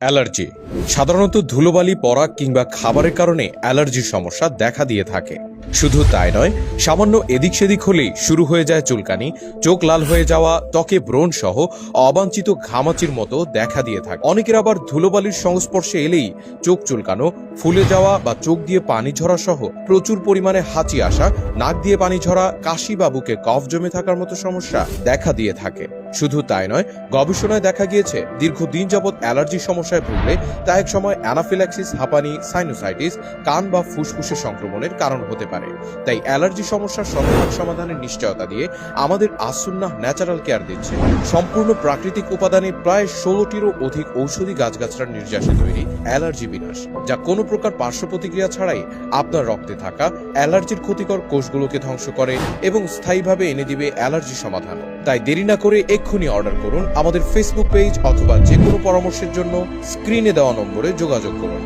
Allergy. সাধারণত ধুলোবালি পরাগ কিংবা খাবারের কারণে অ্যালার্জির সমস্যা দেখা দিয়ে থাকে। শুধু তাই নয়, সামান্য এদিক সেদিক হলেই শুরু হয়ে যায় চুলকানি, চোখ লাল হয়ে যাওয়া, ত্বকে ব্রণ সহ অবাঞ্ছিত ঘামাচির মতো দেখা দিয়ে থাকে। অনেকের আবার ধুলোবালির সংস্পর্শে এলেই চোখ চুলকানো, ফুলে যাওয়া বা চোখ দিয়ে পানি ঝরা সহ প্রচুর পরিমাণে হাঁচি আসা, নাক দিয়ে পানি ঝরা, কাশি বা বুকে কফ জমে থাকার মতো সমস্যা দেখা দিয়ে থাকে। শুধু তাই নয়, গবেষণায় দেখা গিয়েছে, দীর্ঘদিন যাবৎ অ্যালার্জি সমস্যায় ভুগলে তা এক সময় অ্যানাফিল্যাক্সিস, হাঁপানি, সাইনোসাইটিস, কান বা ফুসফুসে সংক্রমণের কারণ হতে পারে। তাই অ্যালার্জি সমস্যার শতভাগ সমাধানের নিশ্চয়তা দিয়ে আমাদের আসুন্নাহ ন্যাচারাল কেয়ার দিচ্ছে। সম্পূর্ণ প্রাকৃতিক উপাদানে প্রায় ষোলোটিরও অধিক ঔষধি গাছগাছড়ার নির্যাসে তৈরি অ্যালার্জি বিনাশ, যা কোনো প্রকার পার্শ্ব প্রতিক্রিয়া ছাড়াই আপনার রক্তে থাকা অ্যালার্জির ক্ষতিকর কোষগুলোকে ধ্বংস করে এবং স্থায়ীভাবে এনে দিবে অ্যালার্জি সমাধান। তাই দেরি না করে এক্ষুনি অর্ডার করুন আমাদের ফেসবুক পেজ অথবা যে কোনো পরামর্শের জন্য স্ক্রিনে দেওয়া নম্বরে যোগাযোগ করুন।